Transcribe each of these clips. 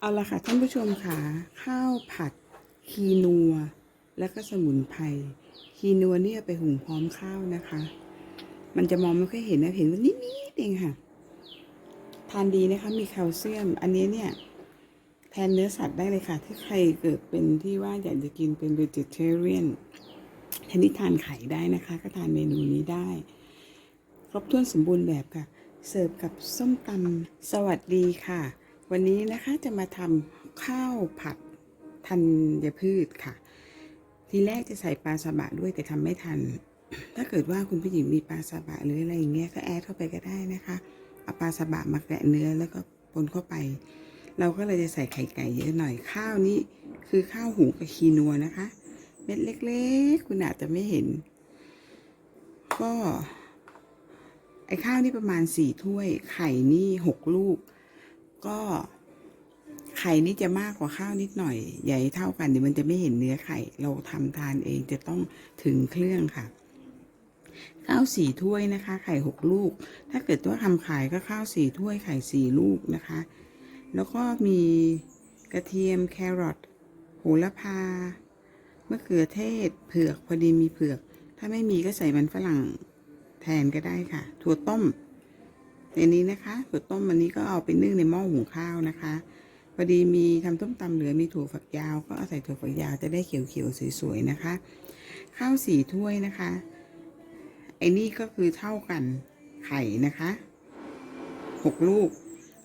เอาละค่ะท่านผู้ชมค่ะข้าวผัดคีนัว แล้วก็สมุนไพรคีนัวเนี่ยไปหุงพร้อมข้าวนะคะ มันจะมองไม่ค่อยเห็นนะเห็นว่านิดๆเองค่ะ ทานดีนะคะมีแคลเซียม อันนี้เนี่ย แทนเนื้อสัตว์ได้เลยค่ะ ถ้าใครเกิดเป็นที่ว่าอยากจะกินเป็น vegetarian ชนิดทานไข่ได้นะคะ ก็ทานเมนูนี้ได้ ครบถ้วนสมบูรณ์แบบค่ะ เสิร์ฟกับส้มตำสวัสดีค่ะ วันนี้นะคะจะมาทำข้าวผัดธัญพืชค่ะ ทีแรกจะใส่ปลาซาบะด้วยแต่ทำไม่ทัน ถ้าเกิดว่าคุณผู้หญิงมีปลาซาบะหรืออะไรอย่างเงี้ยก็แอดเข้าไปก็ได้นะคะ เอาปลาซาบะมาแกะเนื้อแล้วก็ปนเข้าไป เราก็เลยจะใส่ไข่ไก่เยอะหน่อยข้าวนี้คือข้าวหุงกับคีนัวนะคะ เม็ดเล็กๆ คุณอาจจะไม่เห็น ก็ไอข้าวนี่ประมาณสี่ถ้วย ไข่นี่หกลูก ก็ไข่นี่จะมากกว่าข้าวนิดหน่อย ใหญ่เท่ากันเดี๋ยวมันจะไม่เห็นเนื้อไข่ เราทำทานเองจะต้องถึงเครื่องค่ะ ข้าวสี่ถ้วยนะคะ ไข่หกลูก ถ้าเกิดว่าทำขายก็ข้าวสี่ถ้วยไข่สี่ลูกนะคะ แล้วก็มีกระเทียมแครอทโหระพามะเขือเทศ เผือกพอดีมีเผือก ถ้าไม่มีก็ใส่มันฝรั่งแทนก็ได้ค่ะ ถั่วต้ม ในนี้นะคะถั่วต้มอันนี้ก็เอาไปนึ่งในหม้อหุงข้าวนะคะพอดีมีทำต้มตำเหลือมีถั่วฝักยาว ก็เอาใส่ถั่วฝักยาวจะได้เขียวๆสวยๆนะคะ ข้าวสี่ถ้วยนะคะไอ้นี่ก็คือเท่ากันไข่นะคะหกลูก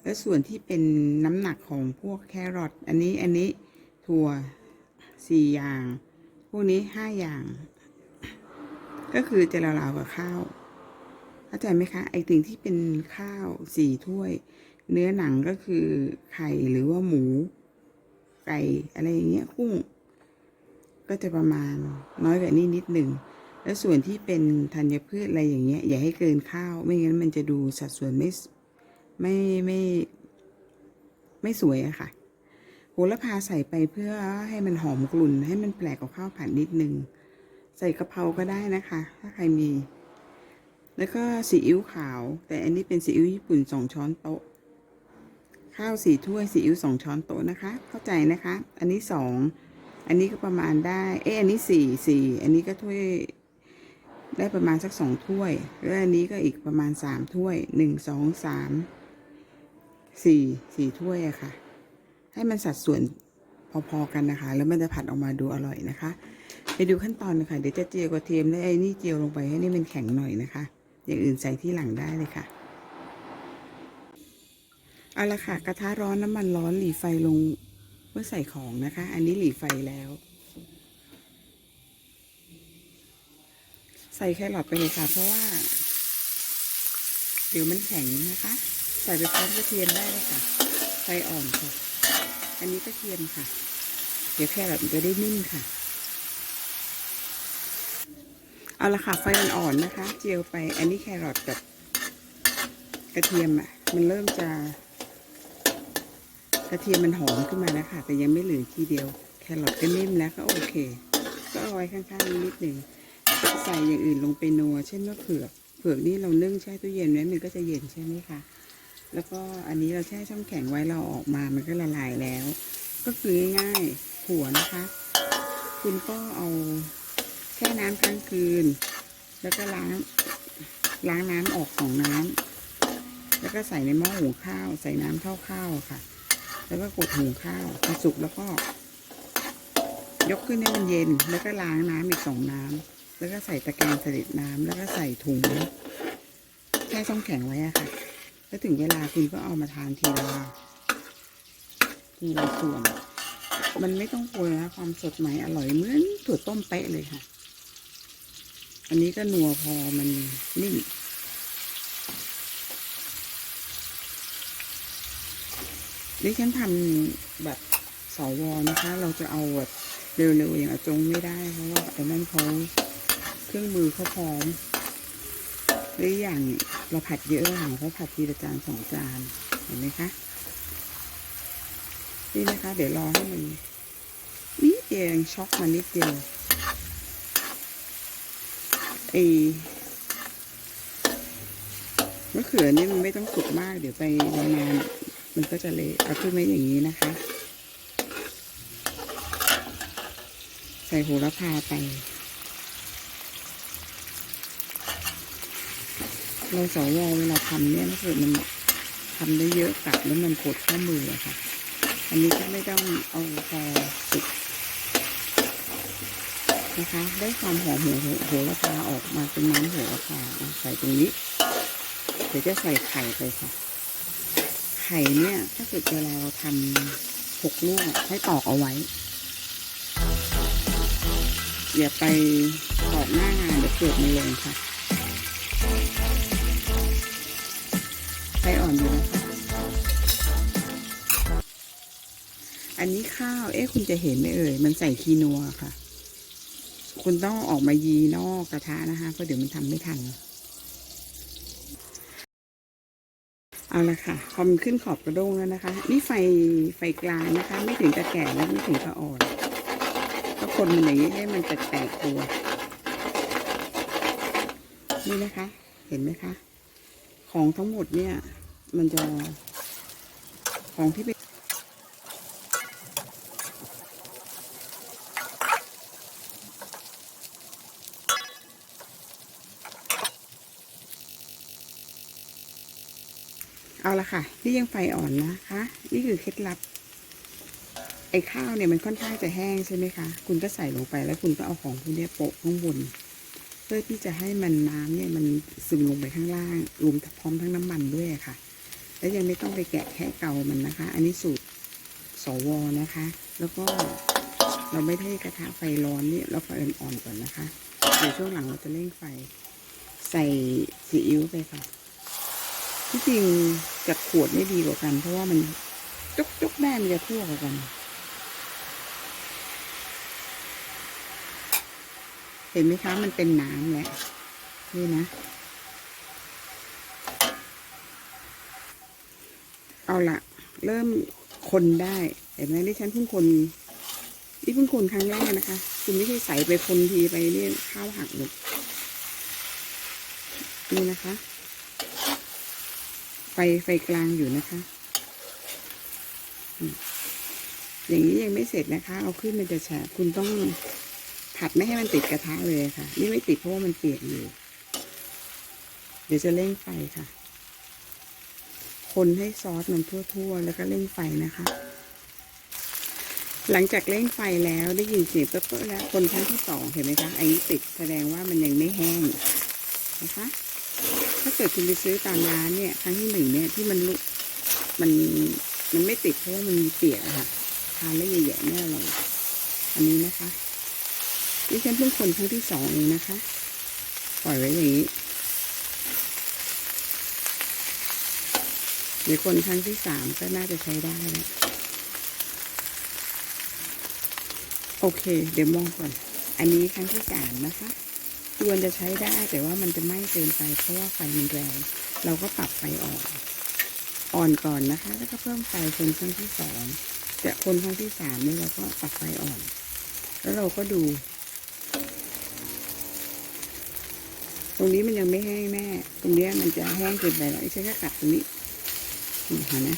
และส่วนที่เป็นน้ำหนักของพวกแครอทอันนี้อันนี้ถั่วสี่อย่าง พวกนี้ห้าอย่าง ก็คือจะราวๆกับข้าว เข้าใจไหมคะไอ้สิ่งที่เป็นข้าวสี่ถ้วย เนื้อหนังก็คือไข่หรือว่าหมู ไก่อะไรอย่างเงี้ยกุ้ง ก็จะประมาณน้อยกว่านี้นิดหนึ่งแล้วส่วนที่เป็นธัญพืชอะไรอย่างเงี้ย อย่าให้เกินข้าว ไม่งั้นมันจะดูสัดส่วนไม่ไม่ไม่ไม่สวยอะค่ะโหระพาใส่ไปเพื่อให้มันหอมกลุ่นให้มันแปลกกว่าข้าวผัดนิดนึง ใส่กะเพราก็ได้นะคะ ถ้าใครมี แล้วก็ซีอิ๊วขาว แต่อันนี้เป็นซีอิ๊วญี่ปุ่นสองช้อนโต๊ะ ข้าวสี่ถ้วยซีอิ๊วสองช้อนโต๊ะนะคะ เข้าใจนะคะ อันนี้สองอันนี้ก็ประมาณได้ เอ๊ะอันนี้สี่สี่อันนี้ก็ถ้วยได้ประมาณสักสองถ้วย แล้วอันนี้ก็อีกประมาณสามถ้วยหนึ่งสองสามสี่สี่ถ้วยอะค่ะ ให้มันสัดส่วนพอๆกันนะคะ แล้วมันจะผัดออกมาดูอร่อยนะคะ ไปดูขั้นตอนนะคะเดี๋ยวจะเจียวกระเทียมและไอ้นี่เจียวลงไปให้นี่มันแข็งหน่อยนะคะ อย่างอื่นใส่ที่หลังได้เลยค่ะ เอาละค่ะ กระทะร้อนน้ำมันร้อนหลีไฟลงเมื่อใส่ของนะคะ อันนี้หลีไฟแล้ว ใส่แครอทไปเลยค่ะ เพราะว่า เดี๋ยวมันแข็งนะคะ ใส่ไปพร้อมกระเทียมได้เลยค่ะไฟอ่อนค่ะ อันนี้กระเทียมค่ะ เดี๋ยวแครอทมันจะได้นิ่มค่ะ เอาละค่ะไฟอ่อนๆนะคะ เจียวไป อันนี้แครอทกับกระเทียมอะ มันเริ่มจะ กระเทียมมันหอมขึ้นมาแล้วค่ะ แต่ยังไม่เหลืองทีเดียว แครอทก็นิ่มแล้วก็โอเค ก็เอาไว้ข้างๆนิดหนึ่งใส่อย่างอื่นลงไปนัว เช่นว่าเผือก เผือกนี่เรานึ่งแช่ตู้เย็นไว้มันก็จะเย็นใช่ไหมคะ แล้วก็อันนี้เราแช่ช่องแข็งไว้เราออกมามันก็ละลายแล้ว ก็คือง่ายๆหัวนะคะ คุณก็เอา ช่น้ำค้างคืน แล้วก็ล้างล้างน้ำออกของน้ำแล้วก็ใส่ในหม้อหุงข้าว ใส่น้ำเท่าข้าวค่ะ แล้วก็กดหุงข้าวพอสุกแล้วก็ ยกขึ้นให้มันเย็น แล้วก็ล้างน้ำอีกสองน้ำแล้วก็ใส่ตะแกรงเสด็จน้ำแล้วก็ใส่ถุงแช่ช่องแข็งไว้อะค่ะ แล้วถึงเวลาคุณก็เอามาทานทีละทีละส่วน มันไม่ต้องกลัวนะความสดใหม่อร่อยเหมือนถั่วต้มเป๊ะเลยค่ะ อันนี้ก็นัวพอมันนิ่มดิฉันทำแบบสวนะคะ เราจะเอาแบบเร็วๆอย่างอาจงไม่ได้เพราะว่าไอ้นั่นเขาเครื่องมือเขาพร้อมหรืออย่างเราผัดเยอะค่ะเขาผัดทีละจานสองจานเห็นไหมคะนี่นะคะ เดี๋ยวรอให้มันนิดเดียวเองช็อกมานิดเดียว ไอมะเขือนี่มันไม่ต้องสุกมาก เดี๋ยวไปนานๆมันก็จะเละเอาขึ้นมาอย่างนี้นะคะ ใส่โหระพาไปเราสวเวลาทำเนี่ยถ้าเกิดมันทำได้เยอะกัดแล้วมันกดข้อมือะค่ะ อันนี้ก็ไม่ต้องเอาพอสุด นะคะ ได้ความหอมหัวโหระพาออกมาเป็นน้ำหระพาเอาใส่ตรงนี้ เดี๋ยวจะใส่ไข่ไปค่ะ ไข่เนี่ยถ้าเกิดเวลาเราทำหกลูกให้ตอกเอาไว้ อย่าไปตอกหน้างานเดี๋ยวเกิดมันลงค่ะไฟอ่อนอยู่นะคะอันนี้ข้าว เอ๊ะคุณจะเห็นไหมเอ่ย มันใส่คีนัวค่ะ คุณต้องออกมายีนอกกระทะนะคะเพราะเดี๋ยวมันทำไม่ทัน เอาละค่ะ พอมันขึ้นขอบกระด้งแล้วนะคะ นี่ไฟไฟกลางนะคะ ไม่ถึงจะแก่และไม่ถึงจะอ่อนก็คนมันอย่างนี้ให้มันแตกๆตัว นี่นะคะ เห็นไหมคะ ของทั้งหมดเนี่ย มันจะของที่เป็น เอาละค่ะ นี่ยังไฟอ่อนนะคะ นี่คือเคล็ดลับ ไอ้ข้าวเนี่ยมันค่อนข้างจะแห้งใช่ไหมคะ คุณก็ใส่ลงไปแล้วคุณก็เอาของพวกเนี้ยโปะข้างบน เพื่อที่จะให้มันน้ำเนี่ยมันซึมลงไปข้างล่าง รวมพร้อมทั้งน้ำมันด้วยค่ะ แล้วยังไม่ต้องไปแกะแค่เกามันนะคะ อันนี้สูตรสวนะคะ แล้วก็เราไม่ได้กระทะไฟร้อนนี่เราไฟอ่อนๆก่อนนะคะ เดี๋ยวช่วงหลังเราจะเร่งไฟ ใส่ซีอิ๊วไปค่ะที่จริง จากขวดไม่ดีกว่ากัน เพราะว่ามันจุกจุกแม่มันจะทั่วกว่ากันเห็นไหมคะ มันเป็นน้ำแล้วนี่นะ เอาละเริ่มคนได้ เห็นไหมดิฉันเพิ่งคนนี่เพิ่งคนครั้งแรกนะคะ คุณไม่ใช่ใส่ไปคนทีไปเนี่ยข้าวหักหมดนี่นะคะ ไฟไฟกลางอยู่นะคะ อย่างนี้ยังไม่เสร็จนะคะ เอาขึ้นมันจะแฉะคุณต้องผัดไม่ให้มันติดกระทะเลยค่ะ นี่ไม่ติดเพราะว่ามันเปียกอยู่ เดี๋ยวจะเร่งไฟค่ะ คนให้ซอสมันทั่วๆ แล้วก็เร่งไฟนะคะ หลังจากเร่งไฟแล้วได้ยินเสียงเป๊ะๆแล้ว คนครั้งที่สองเห็นไหมคะ อันนี้ติดแสดงว่ามันยังไม่แห้งนะคะ ถ้าเกิดคุณไปซื้อตามร้านเนี่ย ครั้งที่หนึ่งเนี่ยที่มันลุกมันมันไม่ติดเพราะว่ามันมีเปียกค่ะทานแล้วใหญ่ๆไม่อร่อยอันนี้นะคะดิฉันเพิ่งคนครั้งที่สองเองนะคะ ปล่อยไว้อย่างนี้เดี๋ยวคนครั้งที่สามก็น่าจะใช้ได้แล้วโอเค เดี๋ยวมองก่อน อันนี้ครั้งที่สามนะคะ ควรจะใช้ได้แต่ว่ามันจะไหม้เกินไปเพราะว่าไฟมันแรงเราก็ปรับไฟอ่อน อ่อนก่อนนะคะ แล้วก็เพิ่มไฟคนครั้งที่สองแต่คนครั้งที่สามเนี่ยเราก็ปรับไฟอ่อน แล้วเราก็ดู ตรงนี้มันยังไม่แห้งแน่ตรงนี้มันจะแห้งเกินไปแล้วใช้แค่กัดตรงนี้นี่เห็นไหม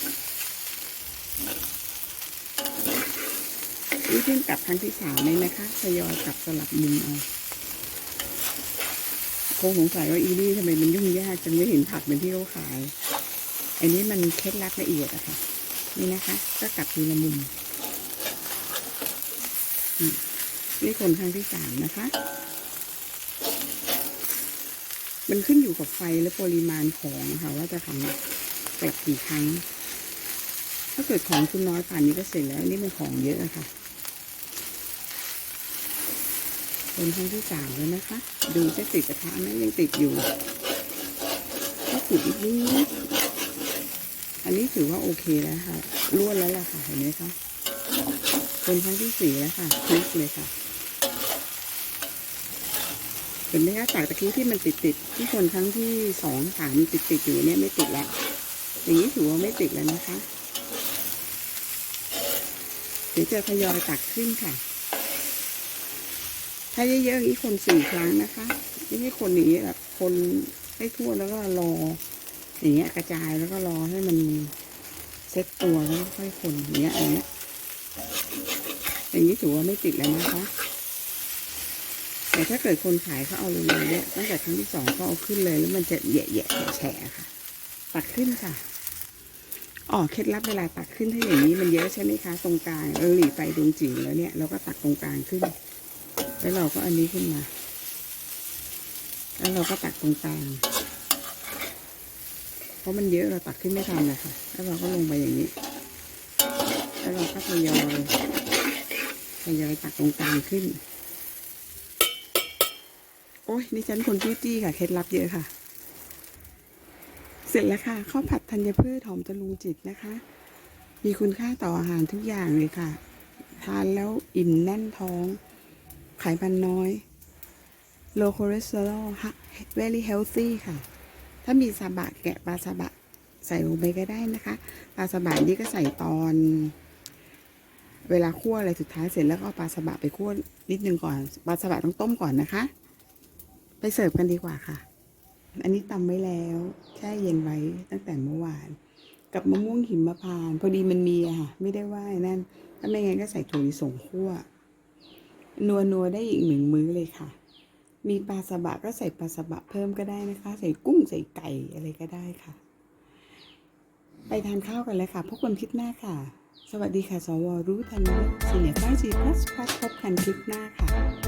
นี่เพิ่งกลับครั้งที่สามเลยนะคะทยอยกลับสลับมุมเอา คงสงสัยว่าอีนี่ทำไมมันยุ่งยากจังไม่เห็นผักเหมือนที่เขาขาย อันนี้มันเคล็ดลับละเอียดอะค่ะ นี่นะคะ ก็กลับทีละมุมนี่คนครั้งที่สามนะคะ มันขึ้นอยู่กับไฟและปริมาณของค่ะว่าจะทำแบบกี่ครั้ง ถ้าเกิดของคุณน้อยป่านนี้ก็เสร็จแล้วอันนี่มันของเยอะอะค่ะ คนครั้งที่สามแล้วนะคะ ดูจะติดกระทะไหมยังติดอยู่ก็ขุดอีกนิดอันนี้ถือว่าโอเคแล้วค่ะล้วนแล้วล่ะค่ะเห็นไหมคะคนครั้งที่สี่แล้วค่ะคลิกเลยค่ะเห็นไหมคะจากตะกี้ที่มันติดติดที่คนครั้งที่สองสามติดติดอยู่เนี่ยไม่ติดแล้วอย่างนี้ถือว่าไม่ติดแล้วนะคะเดี๋ยวจะทยอยตักขึ้นค่ะ ถ้าเยอะๆอย่างนี้คนสี่ครั้งนะคะไม่ใช่คนอย่างนี้แบบคนให้ทั่วแล้วก็รออย่างเงี้ยกระจายแล้วก็รอให้มันเซ็ตตัวแล้วค่อยคนอย่างเงี้ยอย่างเงี้ยอย่างนี้ถือว่าไม่ติดแล้วนะคะแต่ถ้าเกิดคนขายเขาเอาลงเลยเนี่ยตั้งแต่ครั้งที่สองเขาเอาขึ้นเลยแล้วมันจะแยะๆแฉะค่ะ ตักขึ้นค่ะอ๋อเคล็ดลับเวลาตักขึ้นถ้าอย่างนี้มันเยอะใช่ไหมคะ ตรงกลางเราหลีไฟดวงจิ๋วแล้วเนี่ยเราก็ตักตรงกลางขึ้น แล้วเราก็อันนี้ขึ้นมา แล้วเราก็ตักตรงกลาง เพราะมันเยอะเราตักขึ้นไม่ทันเลยค่ะแล้วเราก็ลงไปอย่างนี้ แล้วเราก็ทยอยทยอยตักตรงกลางขึ้น โอ้ยนี่ฉันคนจี้จี้ค่ะ เคล็ดลับเยอะค่ะ เสร็จแล้วค่ะข้าวผัดธัญพืชหอมจรุงจิตนะคะ มีคุณค่าต่ออาหารทุกอย่างเลยค่ะ ทานแล้วอิ่มแน่นท้อง ไขมันน้อย low cholesterol very healthy ค่ะ ถ้ามีซาบะแกะปลาซาบะใส่ลงไปก็ได้นะคะ ปลาซาบะนี่ก็ใส่ตอน เวลาคั่วอะไรสุดท้ายเสร็จแล้วก็ปลาซาบะไปคั่วนิดนึงก่อน ปลาซาบะต้องต้มก่อนนะคะ ไปเสิร์ฟกันดีกว่าค่ะ อันนี้ตำไว้แล้วแช่เย็นไว้ตั้งแต่เมื่อวาน กับมะม่วงหิมพานต์พอดีมันมีอะค่ะ ไม่ได้ว่านั่น ถ้าไม่งั้นก็ใส่ถั่วลิสงคั่ว นัวนัวได้อีกหนึ่งมื้อเลยค่ะ มีปลาสบะก็ใส่ปลาสบะเพิ่มก็ได้นะคะ ใส่กุ้งใส่ไก่อะไรก็ได้ค่ะ ไปทานข้าวกันเลยค่ะพบกันคลิปหน้าค่ะ สวัสดีค่ะ สวรู้ทันเลกเสียร์ฟ้าจีพลัสพลัสพบกันคลิปหน้าค่ะ